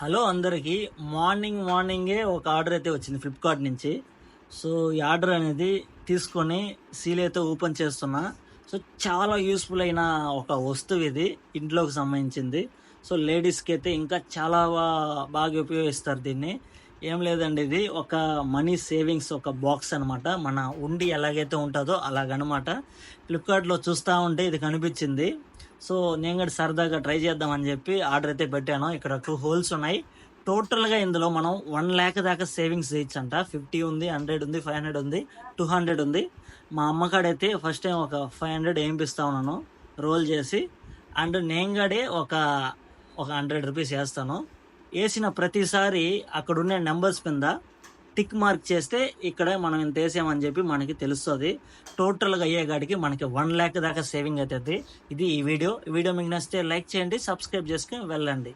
Hello అందరికీ. Morning మార్నింగే ఒక ఆర్డర్ అయితే వచ్చింది ఫ్లిప్కార్ట్ నుంచి. సో ఈ ఆర్డర్ అనేది తీసుకొని సీల్ అయితే ఓపెన్ చేస్తున్నా. సో చాలా యూస్ఫుల్ అయిన ఒక వస్తువు ఇది ఇంట్లోకి సంబంధించింది. సో లేడీస్కి అయితే ఇంకా చాలా బాగా ఉపయోగిస్తారు దీన్ని. ఏం లేదండి ఇది ఒక మనీ సేవింగ్స్ ఒక బాక్స్ అనమాట మన ఉండి ఎలాగైతే ఉంటుందో అలాగనమాట. ఫ్లిప్కార్ట్లో చూస్తూ ఉంటే ఇది కనిపించింది. సో నేను కూడా సరదాగా ట్రై చేద్దామని చెప్పి ఆర్డర్ అయితే పెట్టాను. ఇక్కడ టూ హోల్స్ ఉన్నాయి. టోటల్గా ఇందులో మనం వన్ ల్యాక్ దాకా సేవింగ్స్ చేయొచ్చంట. ఫిఫ్టీ ఉంది హండ్రెడ్ ఉంది ఫైవ్ హండ్రెడ్ ఉంది టూ హండ్రెడ్ ఉంది. మా అమ్మకాడైతే ఫస్ట్ టైం ఒక ఫైవ్ హండ్రెడ్ వేయింపిస్తా ఉన్నాను రోల్ చేసి. అండ్ నేను గడే ఒక ఒక హండ్రెడ్ రూపీస్ వేస్తాను. వేసిన ప్రతిసారి అక్కడ ఉండే నెంబర్స్ కింద టిక్ మార్క్ చేస్తే ఇక్కడ మనం ఇంత వేసామని చెప్పి మనకి తెలుస్తుంది. టోటల్గా అయ్యేగాడికి మనకి వన్ ల్యాక్ దాకా సేవింగ్ అవుతుంది. ఇది ఈ వీడియో. ఈ వీడియో మీకు నచ్చితే లైక్ చేయండి సబ్స్క్రైబ్ చేసుకుని వెళ్ళండి.